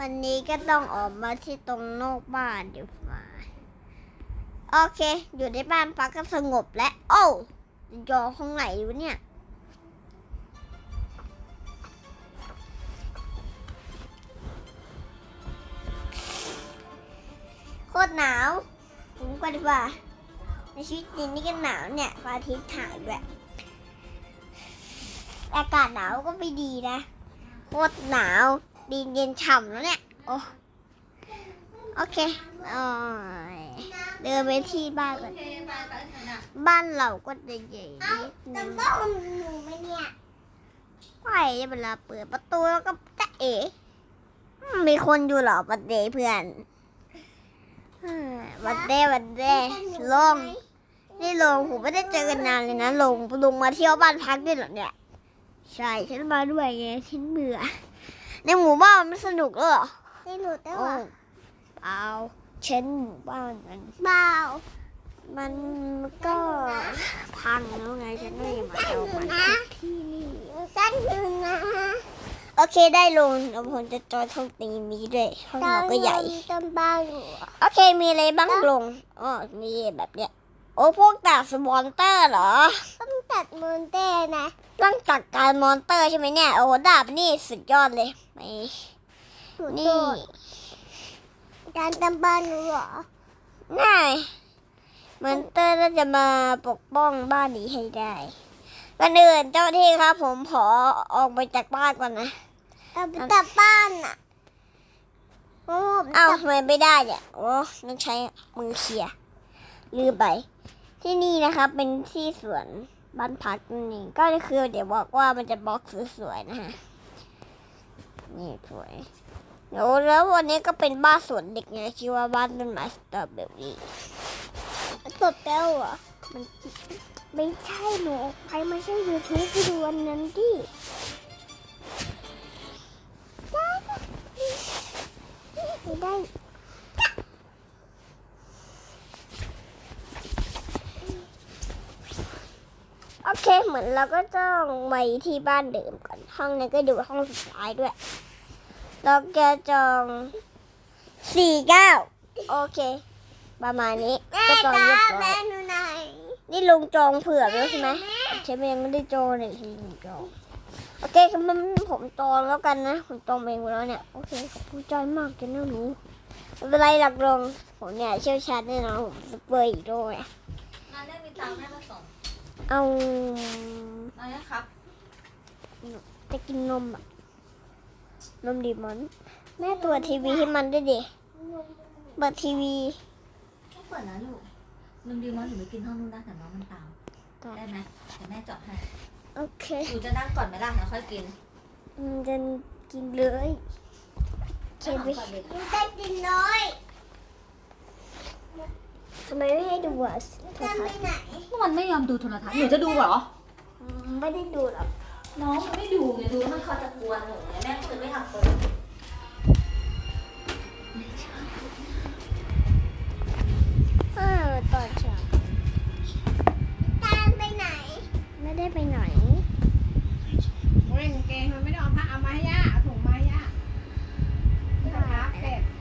วันนี้ก็ต้องออกมาที่ตรงนอกบ้านดี๋ยวมาโอเค อยู่ในบ้านพักก็สงบแล้วโอ้ยอห้องไหนอยู่เนี่ยโคตรหนาว ผมก็ดีกว่า ในชีวิตจริงนี่ก็หนาวเนี่ยพระอาทิตย์ถ่ายด้วยอากาศหนาวก็ไม่ดีนะ โคตรหนาว ดีเย็นฉ่ำแล้วเนี่ย โอ้โอเคเดินไปที่บ้านก่อนโอเคไปไปเถอะนะบ้านเราก็จะใหญ่นิดนึงต้องหนูไหมเนี่ยไปเวลาเปิดประตูแล้วก็จะเอ๋มีคนอยู่หรอบัดเดย์เพื่อนเอ้อบัดเดย์บัดเดย์ลงนี่ลงผมไม่ได้เจอกันนานเลยนะลงลงมาเที่ยวบ้านพักด้วยเหรอเนี่ย ใช่ฉันมาด้วยไงฉันเบื่อ ในหมู่บ้านมันไม่สนุกแล้วเหรอให้หนูได้โอ้หรอเปล่าฉันหมู่บ้านมันเปล่ามันก็พังแล้วไงฉันก็เลยมาเอามันที่นี่ตั้งหนึ่งนะโอเคได้ลงเดี๋ยวผมจะจอยห้องตีมีด้วยห้องเราก็ใหญ่ต้นบ้านหนูโอเคมีอะไรบ้างลงอ๋อมีแบบเนี้ย โอ้พวกดาบสมอนเตอร์เหรอ ต้องตัดมอนเต้นะ ต้องจัดการมอนเตอร์ใช่ไหมเนี่ย โอ้โหดาบนี่สุดยอดเลยไปหนูนี่การต้นบ้านหนูเหรอง่ายมอนเตอร์น่าจะมาปกป้องบ้านนี้ให้ได้ก่อนอื่นเจ้าที่ครับ ผมขอออกไปจากบ้านก่อนนะเอาไปตัดบ้านอะ โอ้ เอ้าตัดทำไมไม่ได้เนี่ย โอ้ต้องใช้มือเคลียร์ ลืมไป ที่นี่นะครับเป็นที่สวนบ้านพักนั่ก็คือเดี๋ยวบอกว่ามันจะบล็อกสวยๆนะฮะนี่สวยเดี๋ยวแล้ววันนี้ก็เป็นบ้านสวนเด็กไงชื่อว่าบ้านต้นไม้สตรอเบอรี่ตัดแล้วเหรอไม่ใช่หนูใครไม่ใช่ยูทูบไปดูวันนั้นดิไม่ได้ โอเคเหมือนเราก็ต้องไปที่บ้านเดิมก่อนห้องนี้ก็ดูห้องสุดท้ายด้วยเราจะจองสี่เก้าโอเค ประมาณนี้ก็จองเรียบร้อยนี่ลงจองเผื่อแล้วใช่ไหมใช่ไหมยังไม่ได้จองเลยที่ลงจองโอเคครับมันผมจองแล้วกันนะผมจองเองแล้วเนี่ยโอเคขอบคุณใจมากจะนะหนูไม่เป็นไรหลักลงผมเนี่ยเชี่ยวชาญแน่นอนผมสเปอร์อีกด้วยมาได้มีตังค์แม่มาส่ง เอามาเนี่ยครับ จะกินนมอะนมดีมันแม่ตัวจทีวีให้มันด้วยดิเปิดทีวีต้องเปิดนะลูกนมดีมอนหนูไปกินห้องนู้นได้แต่น้องมันตามได้ไหมเดี๋ยวแม่เจาะให้โอเคหนูจะนั่งก่อนไหมล่ะแล้วค่อยกินมันจะกินเลยเคนั่งไปก่อนเลยหนูได้กินน้อยทำ ไมไม่ให้ดูอะโทรจะทัไปศน์ไหนมันไม่ยอมดูโทรทัศน์หนูจะดูเหรอ ไม่ได้ดูหรอกน้องมันไม่ดูไงดูแล้วมันคอยจะกวนหนูไงแม่ก็เลยไม่ทำเปิด